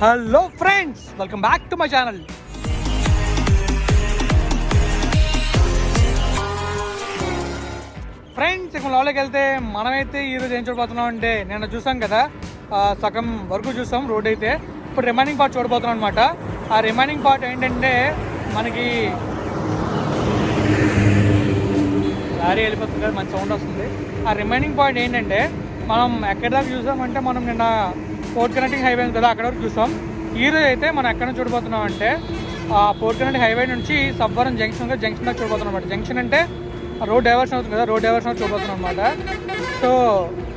Hello friends welcome back to my channel friends ఇక లోపలికి వెళ్తే మనమైతే ఈరోజు ఏం చూడబోతున్నాం అంటే నేను చూసాం కదా సగం వరకు చూసాం రోడ్ అయితే. ఇప్పుడు రిమైనింగ్ పార్ట్ చూడబోతున్నాం అనమాట ఆ రిమైనింగ్ పార్ట్ ఏంటంటే మనకి లారీ వెళ్ళిపోతుంది కదా మంచి సౌండ్ వస్తుంది. ఆ రిమైనింగ్ పాయింట్ ఏంటంటే మనం ఎక్కడి దాకా చూసామంటే మనం నిన్న పోర్ట్ కనెక్టింగ్ హైవే ఉంది కదా అక్కడ వరకు చూసాం ఈరోజు అయితే మనం ఎక్కడ నుంచి చూడబోతున్నాం అంటే ఆ పోర్ట్ కనెక్టింగ్ హైవే నుంచి సబ్వరం జంక్షన్ జంక్షన్ దాకా చూడబోతున్నాం అనమాట జంక్షన్ అంటే రోడ్ డైవర్షన్ అవుతుంది కదా రోడ్ డైవర్షన్ చూడబోతున్నాం అనమాట సో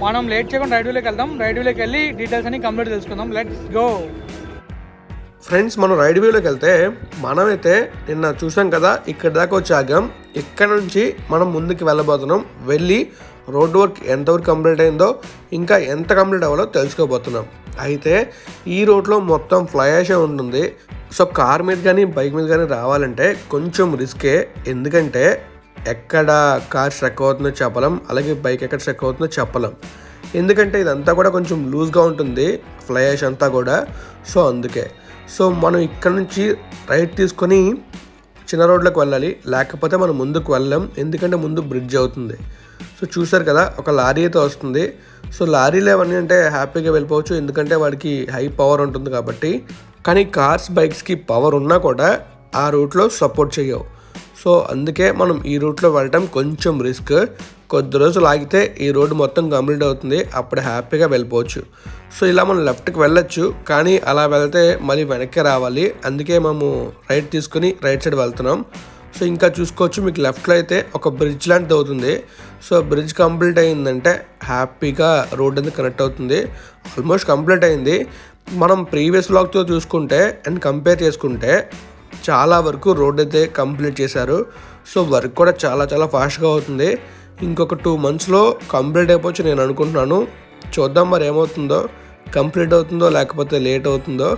మనం లేట్ చేయకుండా రైడ్వేలోకి వెళ్దాం. రైడ్వేలోకి వెళ్ళి డీటెయిల్స్ అన్ని కంప్లీట్ తెలుసుకుందాం. లెట్స్ గో ఫ్రెండ్స్ మనం రైడ్ వ్యూలోకి వెళ్తే మనమైతే నిన్న చూసాం కదా ఇక్కడ దాకా వచ్చాగాం. ఇక్కడ నుంచి మనం ముందుకు వెళ్ళబోతున్నాం. వెళ్ళి రోడ్ వర్క్ ఎంతవరకు కంప్లీట్ అయిందో ఇంకా ఎంత కంప్లీట్ అవ్వాలో తెలుసుకోబోతున్నాం. అయితే ఈ రోడ్లో మొత్తం ఫ్లైయాషే ఉంటుంది. సో కార్ మీద కానీ బైక్ మీద కానీ రావాలంటే కొంచెం రిస్కే. ఎందుకంటే ఎక్కడ కార్ స్ట్రక్ అవుతుందో చెప్పలేం అలాగే బైక్ ఎక్కడ స్ట్రక్ అవుతుందో చెప్పలేం. ఎందుకంటే ఇదంతా కూడా కొంచెం లూజ్గా ఉంటుంది ఫ్లైయాష్ అంతా కూడా. సో అందుకే. సో మనం ఇక్కడ నుంచి రైట్ తీసుకొని చిన్న రోడ్లకు వెళ్ళాలి. లేకపోతే మనం ముందుకు వెళ్ళాం ఎందుకంటే ముందు బ్రిడ్జ్ అవుతుంది. సో చూసారు కదా ఒక లారీ అయితే వస్తుంది. సో లారీలు ఏమన్నీ అంటే హ్యాపీగా వెళ్ళిపోవచ్చు. ఎందుకంటే వాడికి హై పవర్ ఉంటుంది కాబట్టి. కానీ కార్స్ బైక్స్కి పవర్ ఉన్నా కూడా ఆ రూట్లో సపోర్ట్ చేయవు. సో అందుకే మనం ఈ రూట్లో వెళ్ళటం కొంచెం రిస్క్. కొద్ది రోజులు ఆగితే ఈ రోడ్డు మొత్తం కంప్లీట్ అవుతుంది. అప్పుడు హ్యాపీగా వెళ్ళిపోవచ్చు. సో ఇలా మనం లెఫ్ట్కి వెళ్ళొచ్చు. కానీ అలా వెళ్తే మళ్ళీ వెనక్కి రావాలి. అందుకే మేము రైట్ తీసుకుని రైట్ సైడ్ వెళ్తున్నాం. సో ఇంకా చూసుకోవచ్చు మీకు లెఫ్ట్లో అయితే ఒక బ్రిడ్జ్ లాంటిది అవుతుంది. సో బ్రిడ్జ్ కంప్లీట్ అయిందంటే హ్యాపీగా రోడ్ అనేది కనెక్ట్ అవుతుంది. ఆల్మోస్ట్ కంప్లీట్ అయింది మనం ప్రీవియస్ బ్లాక్తో చూసుకుంటే అండ్ కంపేర్ చేసుకుంటే చాలా వరకు రోడ్ అయితే కంప్లీట్ చేశారు. సో వర్క్ కూడా చాలా చాలా ఫాస్ట్గా అవుతుంది. ఇంకొక టూ మంత్స్లో కంప్లీట్ అయిపోవచ్చు నేను అనుకుంటున్నాను. చూద్దాం మరి ఏమవుతుందో. కంప్లీట్ అవుతుందో లేకపోతే లేట్ అవుతుందో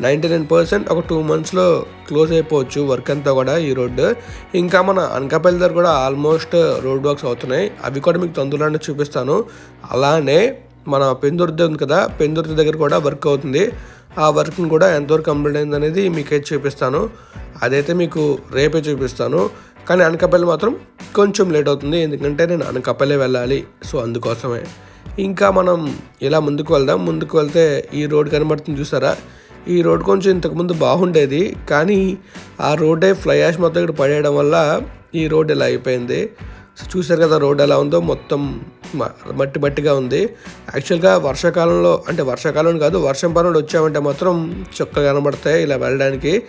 నైంటీ నైన్ పర్సెంట్ ఒక టూ మంత్స్లో క్లోజ్ అయిపోవచ్చు వర్క్ అంతా కూడా ఈ రోడ్డు ఇంకా మన అనకాపల్లి దగ్గర కూడా ఆల్మోస్ట్ రోడ్ వర్క్స్ అవుతున్నాయి. అవి కూడా మీకు తొందరలోనే చూపిస్తాను. అలానే మన పెందుర్తి ఉంది కదా పెందుర్తి దగ్గర కూడా వర్క్ అవుతుంది. ఆ వర్క్ని కూడా ఎంతవరకు కంప్లీట్ అయింది అనేది మీకైతే చూపిస్తాను. అదైతే మీకు రేపే చూపిస్తాను. కానీ అనకాపల్లి మాత్రం కొంచెం లేట్ అవుతుంది. ఎందుకంటే నేను అనకాపల్లి వెళ్ళాలి. సో అందుకోసమే. ఇంకా మనం ఇలా ముందుకు వెళ్దాం? ముందుకు వెళ్తే ఈ రోడ్ కనబడుతుంది చూసారా? ఈ రోడ్ కొంచెం ఇంతకుముందు బాగుండేది. కానీ ఆ రోడ్డే ఫ్లై యాష్ మొత్తం ఇక్కడ పడేయడం వల్ల ఈ రోడ్ ఇలా అయిపోయింది. సో చూసారు కదా రోడ్ ఎలా ఉందో? మొత్తం మట్టి మట్టిగా ఉంది. యాక్చువల్గా వర్షాకాలంలో అంటే వర్షాకాలం కాదు వర్షం పనులు వచ్చామంటే మాత్రం చక్కగా కనబడతాయి ఇలా వెళ్ళడానికి.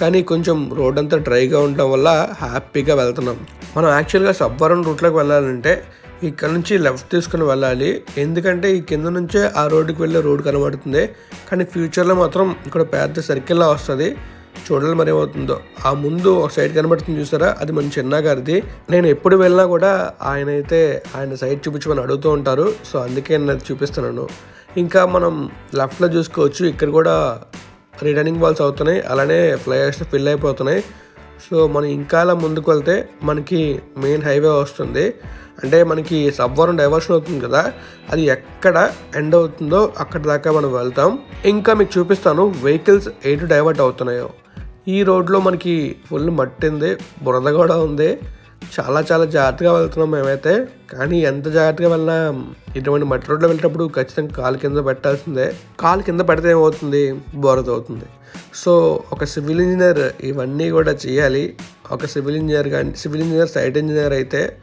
కానీ కొంచెం రోడ్ అంతా డ్రైగా ఉండడం వల్ల హ్యాపీగా వెళ్తున్నాం. మనం యాక్చువల్గా సబ్వరం రూట్లోకి వెళ్ళాలంటే ఇక్కడ నుంచి లెఫ్ట్ తీసుకుని వెళ్ళాలి. ఎందుకంటే ఈ కింద నుంచే ఆ రోడ్డుకి వెళ్ళే రోడ్ కనబడుతుంది. కానీ ఫ్యూచర్లో మాత్రం ఇక్కడ పెద్ద సర్కిల్లా వస్తుంది. చూడాలి మరి ఏమవుతుందో. ఆ ముందు ఒక సైడ్ కనబడుతుంది చూసారా? అది మన చిన్న గారిది. నేను ఎప్పుడు వెళ్ళినా కూడా ఆయన అయితే ఆయన సైడ్ చూపించమని అడుగుతూ ఉంటారు. సో అందుకే నేను అది చూపిస్తున్నాను. ఇంకా మనం లెఫ్ట్లో చూసుకోవచ్చు. ఇక్కడ కూడా రిటర్నింగ్ బాల్స్ అవుతున్నాయి అలానే ఫ్లైయర్స్ ఫిల్ అయిపోతున్నాయి. సో మనం ఇంకా అలా ముందుకు వెళ్తే మనకి మెయిన్ హైవే వస్తుంది. అంటే మనకి సబ్వరం డైవర్షన్ అవుతుంది కదా అది ఎక్కడ ఎండ్ అవుతుందో అక్కడ దాకా మనం వెళ్తాం. ఇంకా మీకు చూపిస్తాను వెహికల్స్ ఎటు డైవర్ట్ అవుతున్నాయో. ఈ రోడ్లో మనకి ఫుల్ మట్టింది బురద కూడా ఉంది. చాలా చాలా జాగ్రత్తగా వెళ్తున్నాం మేమైతే. కానీ ఎంత జాగ్రత్తగా వెళ్ళినా ఇటువంటి మట్టి రోడ్లో వెళ్ళేటప్పుడు ఖచ్చితంగా కాలు కింద పెట్టాల్సిందే. కాలు కింద పెడితే ఏమవుతుంది? బోరద అవుతుంది. సో ఒక సివిల్ ఇంజనీర్ ఇవన్నీ కూడా చేయాలి. ఒక సివిల్ ఇంజనీర్ కానీ సివిల్ ఇంజనీర్ సైట్ ఇంజనీర్ అయితే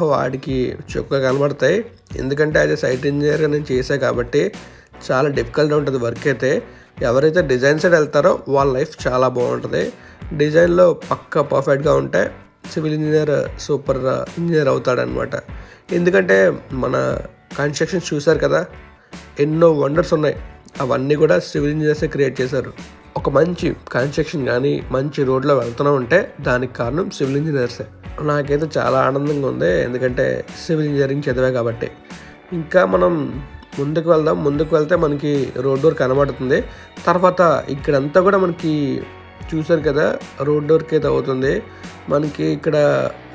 వాడికి చొక్కగా కనబడతాయి. ఎందుకంటే అది సైట్ ఇంజనీర్గా నేను చేసా కాబట్టి చాలా డిఫికల్ట్ ఉంటుంది వర్క్ అయితే. ఎవరైతే డిజైన్ సైడ్ వెళ్తారో వాళ్ళ లైఫ్ చాలా బాగుంటుంది. డిజైన్లో పక్క పర్ఫెక్ట్గా ఉంటే సివిల్ ఇంజనీర్ సూపర్ ఇంజనీర్ అవుతాడనమాట ఎందుకంటే మన కన్స్ట్రక్షన్స్ చూశారు కదా ఎన్నో వండర్స్ ఉన్నాయి. అవన్నీ కూడా సివిల్ ఇంజనీర్సే క్రియేట్ చేశారు. ఒక మంచి కన్స్ట్రక్షన్ కానీ మంచి రోడ్లో వెళ్తూనే ఉంటే దానికి కారణం సివిల్ ఇంజనీర్సే. నాకైతే చాలా ఆనందంగా ఉంది ఎందుకంటే సివిల్ ఇంజనీరింగ్ చదివా కాబట్టి. ఇంకా మనం ముందుకు వెళ్దాం. ముందుకు వెళ్తే మనకి రోడ్ డోర్ కనబడుతుంది. తర్వాత ఇక్కడంతా కూడా మనకి చూసారు కదా రోడ్ డోర్కి అయితే అవుతుంది. మనకి ఇక్కడ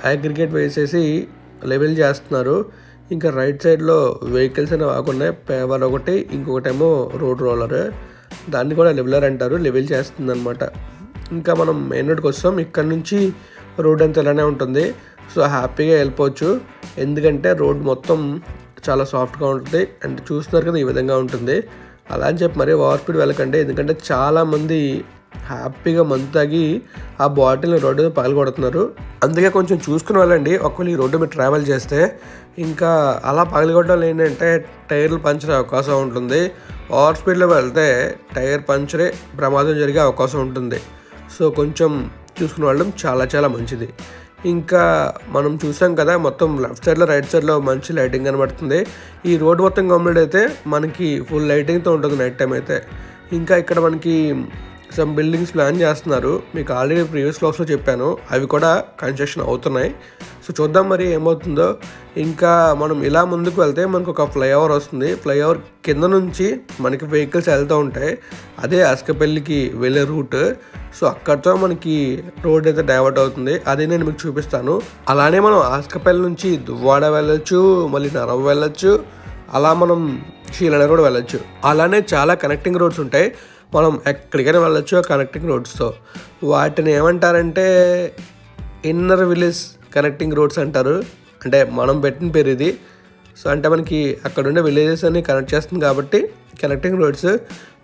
అగ్రిగేట్ వేసేసి లెవెల్ చేస్తున్నారు. ఇంకా రైట్ సైడ్లో వెహికల్స్ అనేవి ఆగున్నాయి. పేవర్ ఒకటి ఇంకొకటేమో రోడ్ రోలర్ దాన్ని కూడా లెవెలర్ అంటారు. లెవెల్ చేస్తుంది అనమాట ఇంకా మనం మెయిన్ రోడ్కి వస్తాం. ఇక్కడ నుంచి రోడ్ అంతా ఇలానే ఉంటుంది. సో హ్యాపీగా వెళ్ళిపోవచ్చు. ఎందుకంటే రోడ్ మొత్తం చాలా సాఫ్ట్గా ఉంటుంది. అండ్ చూస్తున్నారు కదా ఈ విధంగా ఉంటుంది. అలా అని చెప్పి మరీ ఓవర్ స్పీడ్ వెళ్ళకండి. ఎందుకంటే చాలామంది హ్యాపీగా మందు తాగి ఆ బాటిల్ని రోడ్డు మీద పగలగొడుతున్నారు. అందుకే కొంచెం చూసుకుని వెళ్ళండి. ఒకవేళ ఈ రోడ్డు మీద ట్రావెల్ చేస్తే ఇంకా అలా పగలగొట్టడం ఏంటంటే టైర్లు పంచర్ అవకాశం ఉంటుంది. ఓవర్ స్పీడ్లో వెళ్తే టైర్ పంచరే ప్రమాదం జరిగే అవకాశం ఉంటుంది. సో కొంచెం చూసుకుని వెళ్ళడం చాలా చాలా మంచిది. ఇంకా మనం చూసాం కదా మొత్తం లెఫ్ట్ సైడ్లో రైట్ సైడ్లో మంచి లైటింగ్ కనబడుతుంది. ఈ రోడ్ మొత్తం కంప్లీట్ అయితే మనకి ఫుల్ లైటింగ్తో ఉంటుంది నైట్ టైం అయితే. ఇంకా ఇక్కడ మనకి సమ్ బిల్డింగ్స్ ప్లాన్ చేస్తున్నారు. మీకు ఆల్రెడీ ప్రీవియస్ బ్లాగ్స్లో చెప్పాను. అవి కూడా కన్స్ట్రక్షన్ అవుతున్నాయి. సో చూద్దాం మరి ఏమవుతుందో. ఇంకా మనం ఇలా ముందుకు వెళ్తే మనకు ఒక ఫ్లైఓవర్ వస్తుంది. ఫ్లైఓవర్ కింద నుంచి మనకి వెహికల్స్ వెళ్తూ ఉంటాయి. అదే అస్కపల్లికి వెళ్ళే రూట్. సో అక్కడితో మనకి రోడ్ అయితే డైవర్ట్ అవుతుంది. అది నేను మీకు చూపిస్తాను. అలానే మనం ఆస్కపల్లి నుంచి దువ్వాడ వెళ్ళొచ్చు మళ్ళీ నరవ వెళ్ళొచ్చు. అలా మనం షీలన కూడా వెళ్ళొచ్చు. అలానే చాలా కనెక్టింగ్ రోడ్స్ ఉంటాయి. మనం ఎక్కడికైనా వెళ్ళొచ్చు కనెక్టింగ్ రోడ్స్తో వాటిని ఏమంటారంటే ఇన్నర్ విలేజ్ కనెక్టింగ్ రోడ్స్ అంటారు. అంటే మనం పెట్టిన పేరు ఇది. సో అంటే మనకి అక్కడ ఉండే విలేజెస్ అన్ని కనెక్ట్ చేస్తుంది కాబట్టి కనెక్టింగ్ రోడ్స్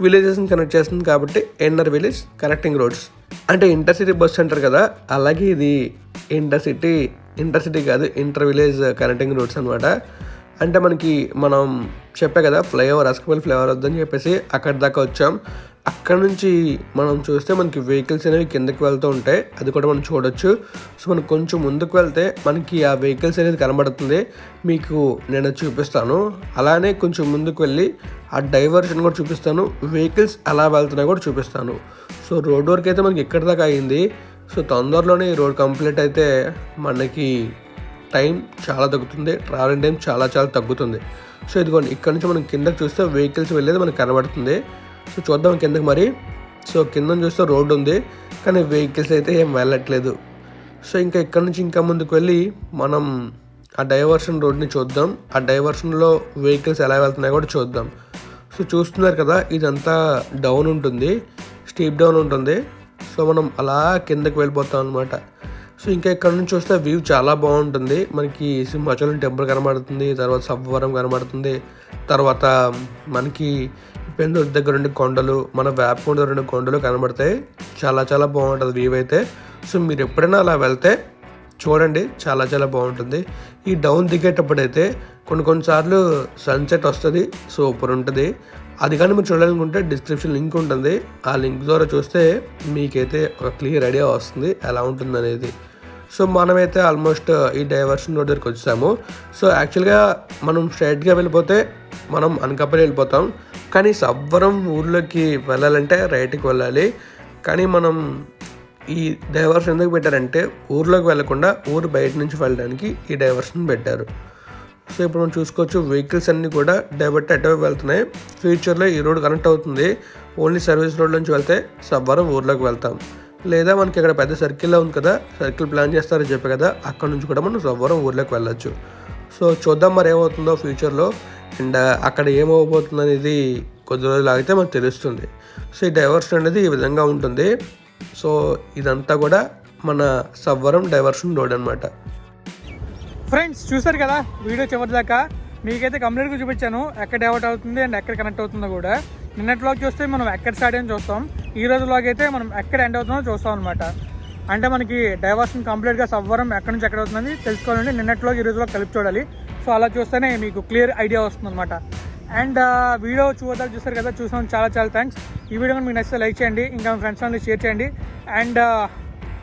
విలేజెస్ని కనెక్ట్ చేస్తుంది కాబట్టి ఇన్నర్ విలేజ్ కనెక్టింగ్ రోడ్స్ అంటే ఇంటర్సిటీ బస్ అంటారు కదా అలాగే ఇది ఇంటర్సిటీ ఇంటర్సిటీ కాదు ఇంటర్ విలేజ్ కనెక్టింగ్ రోడ్స్ అనమాట అంటే మనకి మనం చెప్పే కదా ఫ్లైఓవర్ అస్కపల్లి ఫ్లైఓవర్ వద్దని చెప్పేసి అక్కడి దాకా వచ్చాం. అక్కడ నుంచి మనం చూస్తే మనకి వెహికల్స్ అనేవి కిందకి వెళ్తూ ఉంటాయి. అది కూడా మనం చూడొచ్చు. సో మనం కొంచెం ముందుకు వెళ్తే మనకి ఆ వెహికల్స్ అనేది కనబడుతుంది. మీకు నేను చూపిస్తాను. అలానే కొంచెం ముందుకు వెళ్ళి ఆ డైవర్షన్ కూడా చూపిస్తాను. వెహికల్స్ ఎలా వెళ్తున్నాయి కూడా చూపిస్తాను. సో రోడ్ వరకు అయితే మనకి ఇక్కడ దాకా అయింది. సో తొందరలోనే ఈ రోడ్ కంప్లీట్ అయితే మనకి టైం చాలా తగ్గుతుంది. ట్రావెలింగ్ టైం చాలా చాలా తగ్గుతుంది. సో ఇదిగోండి ఇక్కడ నుంచి మనం కిందకి చూస్తే వెహికల్స్ వెళ్ళేది మనకు కనబడుతుంది. సో చూద్దాం కిందకి మరి. సో కింద చూస్తే రోడ్డు ఉంది కానీ వెహికల్స్ అయితే ఏం వెళ్ళట్లేదు. సో ఇంకా ఇక్కడ నుంచి ఇంకా ముందుకు వెళ్ళి మనం ఆ డైవర్షన్ రోడ్ని చూద్దాం. ఆ డైవర్షన్లో వెహికల్స్ ఎలా వెళ్తున్నాయో కూడా చూద్దాం. సో చూస్తున్నారు కదా ఇదంతా డౌన్ ఉంటుంది స్టీప్ డౌన్ ఉంటుంది. సో మనం అలా కిందకి వెళ్ళిపోతాం అనమాట సో ఇంకా ఇక్కడ నుంచి చూస్తే వ్యూ చాలా బాగుంటుంది. మనకి సింహాచలం టెంపుల్ కనబడుతుంది తర్వాత సబ్బవరం కనబడుతుంది తర్వాత మనకి పెందూరు దగ్గర రెండు కొండలు మన వేపకొండ రెండు కొండలు కనబడతాయి చాలా చాలా బాగుంటుంది వ్యూ అయితే. సో మీరు ఎప్పుడైనా అలా వెళ్తే చూడండి చాలా చాలా బాగుంటుంది. ఈ డౌన్ దిగేటప్పుడైతే కొన్ని కొన్నిసార్లు సన్సెట్ వస్తుంది సూపర్ ఉంటుంది. అది కానీ మీరు చూడాలనుకుంటే డిస్క్రిప్షన్ లింక్ ఉంటుంది. ఆ లింక్ ద్వారా చూస్తే మీకైతే ఒక క్లియర్ ఐడియా వస్తుంది ఎలా ఉంటుంది అనేది సో మనమైతే ఆల్మోస్ట్ uh, ఈ డైవర్షన్ రోడ్ దగ్గరికి వచ్చాము సో యాక్చువల్గా మనం స్ట్రైట్గా వెళ్ళిపోతే మనం అనకాపల్లి వెళ్ళిపోతాం. కానీ సవ్వరం ఊర్లోకి వెళ్ళాలంటే రైట్కి వెళ్ళాలి. కానీ మనం ఈ డైవర్షన్ ఎందుకు పెట్టారంటే ఊర్లోకి వెళ్ళకుండా ఊరు బయట నుంచి వెళ్ళడానికి ఈ డైవర్షన్ పెట్టారు. సో ఇప్పుడు మనం చూసుకోవచ్చు వెహికల్స్ అన్నీ కూడా డైవర్ట్ అటువైపు వెళ్తున్నాయి. ఫ్యూచర్లో ఈ రోడ్ కనెక్ట్ అవుతుంది. ఓన్లీ సర్వీస్ రోడ్ నుంచి వెళ్తే సవ్వరం ఊర్లోకి వెళ్తాం. లేదా మనకి ఇక్కడ పెద్ద సర్కిల్లో ఉంది కదా సర్కిల్ ప్లాన్ చేస్తారని చెప్పి కదా అక్కడ నుంచి కూడా మనం సవ్వరం ఊర్లోకి వెళ్ళొచ్చు. సో చూద్దాం మరి ఏమవుతుందో ఫ్యూచర్లో. అండ్ అక్కడ ఏమవబోతుంది అనేది కొద్ది రోజులు ఆగితే మనకు తెలుస్తుంది. సో ఈ డైవర్షన్ అనేది ఈ విధంగా ఉంటుంది. సో ఇదంతా కూడా మన సవ్వరం డైవర్షన్ రోడ్ అనమాట ఫ్రెండ్స్ చూసారు కదా వీడియో చివరి దాకా మీకైతే కంప్లీట్గా చూపించాను ఎక్కడ డైవర్ట్ అవుతుంది అండ్ ఎక్కడ కనెక్ట్ అవుతుందో కూడా. నిన్నటిలోకి చూస్తే మనం ఎక్కడ స్టార్ట్ అని చూస్తాం. ఈ రోజులోకి అయితే మనం ఎక్కడ ఎండ్ అవుతుందో చూస్తాం అనమాట అంటే మనకి డైవర్షన్ కంప్లీట్గా సవ్వరం ఎక్కడి నుంచి ఎక్కడ అవుతుందని తెలుసుకోవాలంటే నిన్నట్లో ఈ రోజులో కలిపి చూడాలి. సో అలా చూస్తేనే మీకు క్లియర్ ఐడియా వస్తుంది అనమాట అండ్ వీడియో చూద్దాం చూస్తారు కదా చూసాం చాలా చాలా థ్యాంక్స్ ఈ వీడియో మీకు నచ్చితే లైక్ చేయండి ఇంకా మీ ఫ్రెండ్స్ అందరూ షేర్ చేయండి. అండ్ uh,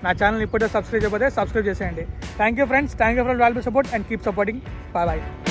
నా ఛానల్ ఇప్పుడే సబ్స్క్రైబ్ చేయకపోతే సబ్స్క్రైబ్ చేసేయండి. Thank you friends thank you for value support and keep supporting bye bye